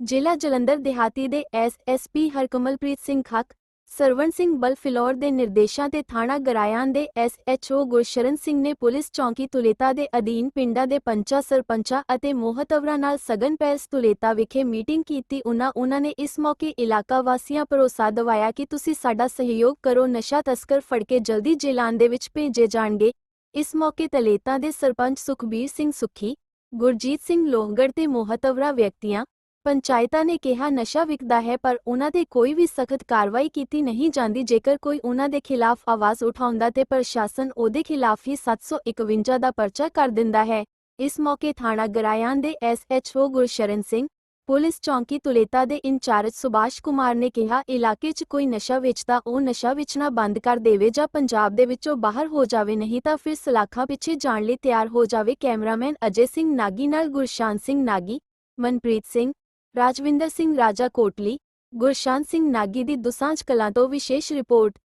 ਜ਼ਿਲ੍ਹਾ ਜਲੰਧਰ ਦਿਹਾਤੀ ਦੇ ਐਸਐਸਪੀ ਹਰਕਮਲਪ੍ਰੀਤ ਸਿੰਘ ਖੱਕ, ਸਰਵਣ ਸਿੰਘ ਬਲ ਫਿਲੌਰ ਦੇ ਨਿਰਦੇਸ਼ਾਂ ਤੇ ਥਾਣਾ ਗਰਾਇਆਂ ਦੇ ਐਸਐਚਓ ਗੁਰਸ਼ਰਨ ਸਿੰਘ ਨੇ ਪੁਲਿਸ ਚੌਂਕੀ ਤੁਲੇਤਾ ਦੇ ਅਧੀਨ ਪਿੰਡਾਂ ਦੇ ਪੰਚਾਂ, ਸਰਪੰਚਾਂ ਅਤੇ ਮੋਹਤਵਰਾਂ ਨਾਲ ਸਗਨ ਪੈਲਸ ਤੁਲੇਤਾ ਵਿਖੇ ਮੀਟਿੰਗ ਕੀਤੀ। ਉਹਨਾਂ ਉਨ੍ਹਾਂ ਨੇ ਇਸ ਮੌਕੇ ਇਲਾਕਾ ਵਾਸੀਆਂ ਭਰੋਸਾ ਦਿਵਾਇਆ ਕਿ ਤੁਸੀਂ ਸਾਡਾ ਸਹਿਯੋਗ ਕਰੋ, ਨਸ਼ਾ ਤਸਕਰ ਫੜ ਕੇ ਜਲਦੀ ਜੇਲਾਂ ਦੇ ਵਿੱਚ ਭੇਜੇ ਜਾਣਗੇ। ਇਸ ਮੌਕੇ ਤਲੇਤਾ ਦੇ ਸਰਪੰਚ ਸੁਖਬੀਰ ਸਿੰਘ ਸੁਖੀ, ਗੁਰਜੀਤ ਸਿੰਘ ਲੋਹਗੜ੍ਹ ਤੇ ਮੋਹਤਵਰਾ ਵਿਅਕਤੀਆਂ, ਪੰਚਾਇਤਾਂ ਨੇ ਕਿਹਾ, ਨਸ਼ਾ ਵਿਕਦਾ ਹੈ, ਪਰ ਉਹਨਾਂ ਤੇ ਕੋਈ ਵੀ ਸਖਤ ਕਾਰਵਾਈ ਕੀਤੀ ਨਹੀਂ ਜਾਂਦੀ। ਜੇਕਰ ਕੋਈ ਉਹਨਾਂ ਦੇ ਖਿਲਾਫ ਆਵਾਜ਼ ਉਠਾਉਂਦਾ ਤੇ ਪ੍ਰਸ਼ਾਸਨ ਉਹਦੇ ਖਿਲਾਫ ਹੀ 751 ਦਾ ਪਰਚਾ ਕਰ ਦਿੰਦਾ ਹੈ। ਇਸ ਮੌਕੇ ਥਾਣਾ ਗਰਾਇਆਂ ਦੇ ਐਸਐਚਓ ਗੁਰਸ਼ਰਨ ਸਿੰਘ ਪੁਲਿਸ ਚੌਂਕੀ ਤੁਲੇਤਾ ਦੇ ਇੰਚਾਰਜ ਸੁਭਾਸ਼ ਕੁਮਾਰ ਨੇ ਕਿਹਾ, ਇਲਾਕੇ 'ਚ ਕੋਈ ਨਸ਼ਾ ਵੇਚਦਾ, ਉਹ ਨਸ਼ਾ ਵੇਚਣਾ ਬੰਦ ਕਰ ਦੇਵੇ ਜਾਂ ਪੰਜਾਬ ਦੇ ਵਿੱਚੋਂ ਬਾਹਰ ਹੋ ਜਾਵੇ, ਨਹੀਂ ਤਾਂ ਫਿਰ ਸਲਾਖਾਂ ਪਿੱਛੇ ਜਾਣ ਲਈ ਤਿਆਰ ਹੋ ਜਾਵੇ। ਕੈਮਰਾਮੈਨ ਅਜੇ ਸਿੰਘ ਨਾਗੀ ਨਾਲ ਗੁਰਸ਼ਾਨ ਸਿੰਘ ਨਾਗੀ, ਮਨਪ੍ਰੀਤ ਸਿੰਘ, ਰਾਜਵਿੰਦਰ ਸਿੰਘ ਰਾਜਾ ਕੋਟਲੀ, ਗੁਰਸ਼ਾਨ ਸਿੰਘ ਨਾਗੀ ਦੀ ਦੁਸਾਂਝ ਕਲਾਂ ਤੋਂ ਵਿਸ਼ੇਸ਼ ਰਿਪੋਰਟ।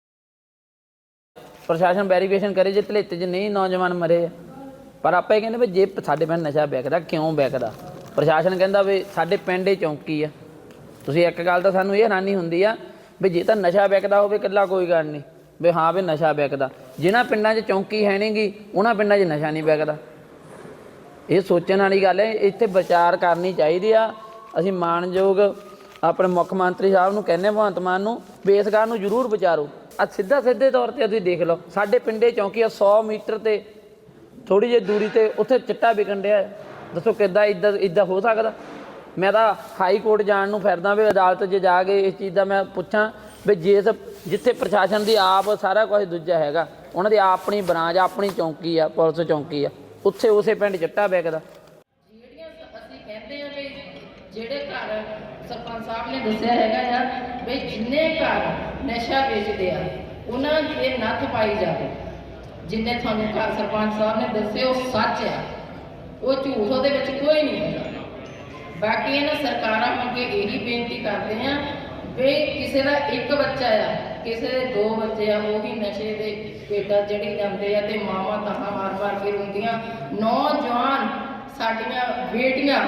ਪ੍ਰਸ਼ਾਸਨ ਵੈਰੀਫਿਕੇਸ਼ਨ ਕਰੇ ਜੇ ਧਲੇਤੇ 'ਚ ਨਹੀਂ ਨੌਜਵਾਨ ਮਰੇ, ਪਰ ਆਪਾਂ ਇਹ ਕਹਿੰਦੇ ਵੀ ਜੇ ਸਾਡੇ ਪਿੰਡ ਨਸ਼ਾ ਵਿਕਦਾ, ਕਿਉਂ ਵਿਕਦਾ? ਪ੍ਰਸ਼ਾਸਨ ਕਹਿੰਦਾ ਵੀ ਸਾਡੇ ਪਿੰਡ ਹੀ ਚੌਂਕੀ ਆ। ਤੁਸੀਂ ਇੱਕ ਗੱਲ ਤਾਂ ਸਾਨੂੰ ਇਹ ਹੈਰਾਨੀ ਹੁੰਦੀ ਆ ਵੀ ਜੇ ਤਾਂ ਨਸ਼ਾ ਵਿਕਦਾ ਹੋਵੇ ਇਕੱਲਾ ਕੋਈ ਗੱਲ ਨਹੀਂ। ਵੀ ਹਾਂ ਵੀ ਨਸ਼ਾ ਵਿਕਦਾ। ਜਿਨ੍ਹਾਂ ਪਿੰਡਾਂ 'ਚ ਚੌਂਕੀ ਹੈ ਨਹੀਂਗੀ ਉਹਨਾਂ ਪਿੰਡਾਂ 'ਚ ਨਸ਼ਾ ਨਹੀਂ ਵਿਕਦਾ। ਇਹ ਸੋਚਣ ਵਾਲੀ ਗੱਲ ਹੈ, ਇੱਥੇ ਵਿਚਾਰ ਕਰਨੀ ਚਾਹੀਦੀ ਆ। ਅਸੀਂ ਮਾਣਯੋਗ ਆਪਣੇ ਮੁੱਖ ਮੰਤਰੀ ਸਾਹਿਬ ਨੂੰ ਕਹਿੰਦੇ ਭਗਵੰਤ ਮਾਨ ਨੂੰ, ਵੀ ਇਸ ਗੱਲ ਨੂੰ ਜ਼ਰੂਰ ਵਿਚਾਰੋ। ਆ ਸਿੱਧਾ ਸਿੱਧੇ ਤੌਰ ਤੇ ਤੁਸੀਂ ਦੇਖ ਲਓ, ਸਾਡੇ ਪਿੰਡੇ ਚੌਂਕੀ ਆ 100 ਮੀਟਰ ਤੇ ਥੋੜੀ ਜਿਹੀ ਦੂਰੀ ਤੇ ਉੱਥੇ ਚਿੱਟਾ ਵਿਕਣ ਡਿਆ। ਦੱਸੋ ਕਿੱਦਾਂ ਇੱਦਾਂ ਇੱਦਾਂ ਹੋ ਸਕਦਾ? ਮੈਂ ਤਾਂ ਹਾਈ ਕੋਰਟ ਜਾਣ ਨੂੰ ਫਿਰਦਾ ਵੀ ਅਦਾਲਤ 'ਚ ਜਾ ਕੇ ਇਸ ਚੀਜ਼ ਦਾ ਮੈਂ ਪੁੱਛਾਂ ਵੀ ਜਿਸ ਜਿੱਥੇ ਪ੍ਰਸ਼ਾਸਨ ਦੀ ਆਪ ਸਾਰਾ ਕੁਝ ਦੂਜਾ ਹੈਗਾ, ਉਹਨਾਂ ਦੀ ਆਪਣੀ ਬ੍ਰਾਂਚ, ਆਪਣੀ ਚੌਂਕੀ ਆ, ਪੁਲਿਸ ਚੌਂਕੀ ਆ, ਉੱਥੇ ਉਸੇ ਪਿੰਡ ਚਿੱਟਾ ਵਿਕਦਾ। ਜਿਹੜੀਆਂ ਅਸੀਂ ਕਹਿੰਦੇ ਆ ਵੀ ਜਿਹੜੇ ਘਰ ਸਰਪੰਚ ਸਾਹਿਬ ਨੇ ਦੱਸਿਆ ਹੈਗਾ ਆ, ਵੀ ਜਿੰਨੇ ਘਰ ਨਸ਼ਾ ਵੇਚਦੇ ਆ, ਉਹਨਾਂ ਤੇ ਨੱਥ ਪਾਈ ਜਾਵੇ। ਜਿੰਨੇ ਤੁਹਾਨੂੰ ਘਰ ਸਰਪੰਚ ਸਾਹਿਬ ਨੇ ਦੱਸੇ, ਉਹ ਸੱਚ ਆ। ਉਹ ਝੂਠ ਉਹਦੇ ਵਿੱਚ ਕੋਈ ਨਹੀਂ ਹੈਗਾ ਬਾਕੀ ਇਹਨਾਂ ਸਰਕਾਰਾਂ ਅੱਗੇ ਇਹੀ ਬੇਨਤੀ ਕਰਦੇ ਆ ਵੀ ਕਿਸੇ ਦਾ ਇੱਕ ਬੱਚਾ ਆ, ਕਿਸੇ ਦੇ ਦੋ ਬੱਚੇ ਆ, ਉਹ ਵੀ ਨਸ਼ੇ ਦੇ ਪੇਟਾ ਚੜੀ ਜਾਂਦੇ ਆ ਤੇ ਮਾਵਾਂ ਤਾਹਾਂ ਮਾਰ-ਮਾਰ ਕੇ ਰੋਂਦੀਆਂ। ਨੌਜਵਾਨ ਸਾਡੀਆਂ ਬੇਟੀਆਂ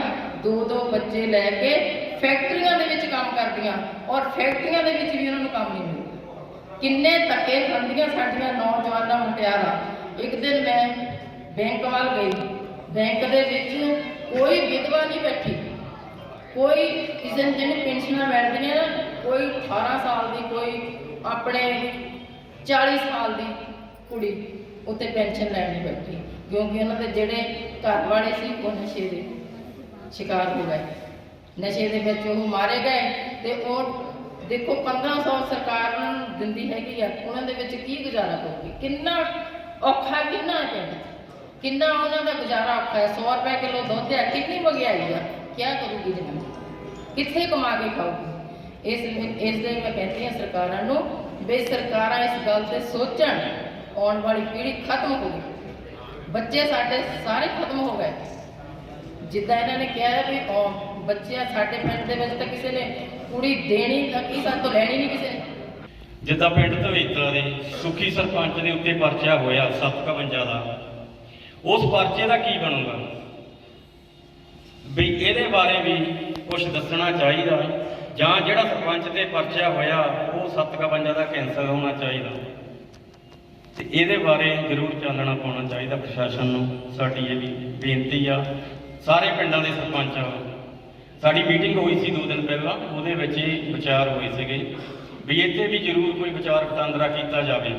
ਦੋ ਦੋ ਬੱਚੇ ਲੈ ਕੇ ਫੈਕਟਰੀਆਂ ਦੇ ਵਿੱਚ ਕੰਮ ਕਰਦੀਆਂ ਔਰ ਫੈਕਟਰੀਆਂ ਦੇ ਵਿੱਚ ਵੀ ਉਹਨਾਂ ਨੂੰ ਕੰਮ ਨਹੀਂ ਮਿਲਦਾ। ਕਿੰਨੇ ਧੱਕੇ ਖਾਂਦੀਆਂ ਸਾਡੀਆਂ ਨੌਜਵਾਨਾਂ ਮੁਟਿਆਰਾਂ। ਇੱਕ ਦਿਨ ਮੈਂ ਬੈਂਕ ਵੱਲ ਗਈ। ਬੈਂਕ ਦੇ ਵਿੱਚ ਕੋਈ ਵਿਧਵਾ ਨਹੀਂ ਬੈਠੀ। ਕੋਈ ਕਿਸੇ ਨੂੰ ਜਿਹਨੇ ਪੈਨਸ਼ਨਾਂ ਮਿਲਦੀਆਂ ਨਾ, ਕੋਈ 18 ਸਾਲ ਦੀ, ਕੋਈ ਆਪਣੇ 40 ਸਾਲ ਦੀ ਕੁੜੀ ਉੱਤੇ ਪੈਨਸ਼ਨ ਲੈਣ ਨਹੀਂ ਬੈਠੀ। ਕਿਉਂਕਿ ਉਹਨਾਂ ਦੇ ਜਿਹੜੇ ਘਰ ਵਾਲੇ ਸੀ, ਉਹ ਨਸ਼ੇ ਦੇ ਸ਼ਿਕਾਰ ਹੋ ਗਏ। ਨਸ਼ੇ ਦੇ ਵਿੱਚ ਉਹ ਮਾਰੇ ਗਏ ਤੇ ਉਹ ਦੇਖੋ 1500 ਸਰਕਾਰ ਨੂੰ ਦਿੰਦੀ ਹੈਗੀ ਆ, ਉਹਨਾਂ ਦੇ ਵਿੱਚ ਕੀ ਗੁਜ਼ਾਰਾ ਕਰੂਗੀ? ਕਿੰਨਾ ਔਖਾ, ਕਿੰਨਾ ਹੈ ਕਿੰਨਾ ਉਹਨਾਂ ਦਾ ਗੁਜ਼ਾਰਾ ਔਖਾ ਹੈ? 100 ਰੁਪਏ ਕਿਲੋ ਦੁੱਧ ਹੈ, ਕਿੰਨੀ ਮਹਿੰਗਾਈ ਆ ਕੀ ਕਰੂਗੀ ਜਨਾਨੀ? ਕਿੱਥੇ ਕਮਾ ਕੇ ਖਾਊਗੀ? ਇਸ ਇਸ ਲਈ ਮੈਂ ਕਹਿੰਦੀ ਹਾਂ ਸਰਕਾਰਾਂ ਨੂੰ ਵੀ ਸਰਕਾਰਾਂ ਇਸ ਗੱਲ ਤੇ ਸੋਚਣ, ਆਉਣ ਵਾਲੀ ਪੀੜ੍ਹੀ ਖਤਮ ਹੋ ਗਈ। ਬੱਚੇ ਸਾਡੇ ਸਾਰੇ ਖਤਮ ਹੋ ਗਏ। ਜਿੱਦਾਂ ਇਹਨਾਂ ਨੇ ਕਿਹਾ ਵੀ ਬੱਚਿਆਂ ਸਾਡੇ ਪਿੰਡ ਦੇ ਵਿੱਚ ਤਾਂ ਕਿਸੇ ਨੇ ਕੁੜੀ ਦੇਣੀ ਤਾਂ ਕੀ ਤੋਂ ਲੈਣੀ ਨਹੀਂ ਕਿਸੇ ਨੇ। ਜਿੱਦਾਂ ਪਿੰਡ ਧਵੇਤਰਾ ਦੇ ਸੁਖੀ ਸਰਪੰਚ ਦੇ ਉੱਤੇ ਪਰਚਾ ਹੋਇਆ 751 ਦਾ ਉਸ ਪਰਚੇ ਦਾ ਕੀ ਬਣੂਗਾ? ਵੀ ਇਹਦੇ ਬਾਰੇ ਵੀ ਕੁਝ ਦੱਸਣਾ ਚਾਹੀਦਾ। ਜਾਂ ਜਿਹੜਾ ਸਰਪੰਚ ਤੇ ਪਰਚਾ ਹੋਇਆ, ਉਹ 751 ਦਾ ਕੈਂਸਲ ਹੋਣਾ ਚਾਹੀਦਾ। ਤੇ ਇਹਦੇ ਬਾਰੇ ਜ਼ਰੂਰ ਚਾਨਣਾ ਪਾਉਣਾ ਚਾਹੀਦਾ ਪ੍ਰਸ਼ਾਸਨ ਨੂੰ। ਸਾਡੀ ਇਹ ਵੀ ਬੇਨਤੀ ਆ। ਸਾਰੇ ਪਿੰਡਾਂ ਦੇ ਸਰਪੰਚਾਂ ਨੂੰ ਸਾਡੀ ਮੀਟਿੰਗ ਹੋਈ ਸੀ ਦੋ ਦਿਨ ਪਹਿਲਾਂ। ਉਹਦੇ ਵਿੱਚ ਹੀ ਵਿਚਾਰ ਹੋਏ ਸੀਗੇ। ਵੀ ਇੱਥੇ ਵੀ ਜ਼ਰੂਰ ਕੋਈ ਵਿਚਾਰ ਵਟਾਂਦਰਾ ਕੀਤਾ ਜਾਵੇ।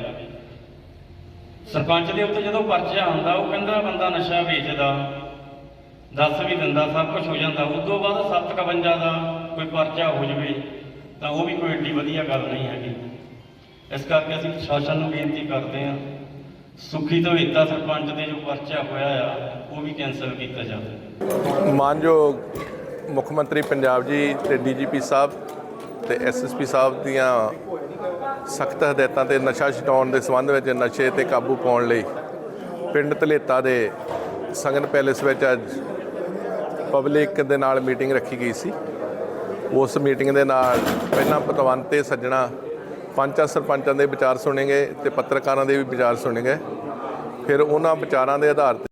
ਸਰਪੰਚ ਦੇ ਉੱਤੇ ਜਦੋਂ ਪਰਚਾ ਹੁੰਦਾ ਉਹ ਕਹਿੰਦਾ ਬੰਦਾ ਨਸ਼ਾ ਵੇਚਦਾ, ਦੱਸ ਵੀ ਦਿੰਦਾ, ਸਭ ਕੁਝ ਹੋ ਜਾਂਦਾ। ਉਸ ਤੋਂ ਬਾਅਦ 751 ਦਾ ਕੋਈ ਪਰਚਾ ਹੋ ਜਵੇ, ਤਾਂ ਉਹ ਵੀ ਕੋਈ ਏਡੀ ਵਧੀਆ ਗੱਲ ਨਹੀਂ ਹੈਗੀ। ਇਸ ਕਰਕੇ ਅਸੀਂ ਪ੍ਰਸ਼ਾਸਨ ਨੂੰ ਬੇਨਤੀ ਕਰਦੇ ਹਾਂ, ਸੁਖੀ ਤੋਂ ਹਿੱਤਾ ਸਰਪੰਚ ਦੇ ਜੋ ਪਰਚਾ ਹੋਇਆ ਆ, ਉਹ ਵੀ ਕੈਂਸਲ ਕੀਤਾ ਜਾਵੇ। ਮਾਨਯੋਗ ਮੁੱਖ ਮੰਤਰੀ ਪੰਜਾਬ ਜੀ ਤੇ ਡੀਜੀਪੀ ਸਾਹਿਬ ਤੇ ਐਸਐਸਪੀ ਸਾਹਿਬ ਦੀਆਂ ਸਖਤ ਹਦਾਇਤਾਂ ਤੇ ਨਸ਼ਾ ਛਡਾਉਣ ਦੇ ਸੰਬੰਧ ਵਿੱਚ ਨਸ਼ੇ ਤੇ ਕਾਬੂ ਪਾਉਣ ਲਈ ਪਿੰਡ ਧਲੇਤਾ ਦੇ ਸੰਗਨ ਪੈਲੇਸ ਵਿੱਚ ਅੱਜ ਪਬਲਿਕ ਦੇ ਨਾਲ ਮੀਟਿੰਗ ਰੱਖੀ ਗਈ ਸੀ। ਉਸ ਮੀਟਿੰਗ ਦੇ ਨਾਲ ਪਹਿਲਾਂ ਪਤਵੰਤ ਤੇ ਸੱਜਣਾ ਪੰਚਾਂ ਸਰਪੰਚਾਂ ਦੇ ਵਿਚਾਰ ਸੁਣੇ ਗਏ ਤੇ ਪੱਤਰਕਾਰਾਂ ਦੇ ਵੀ ਵਿਚਾਰ ਸੁਣੇ ਗਏ। ਫਿਰ ਉਹਨਾਂ ਵਿਚਾਰਾਂ ਦੇ ਆਧਾਰ ਤੇ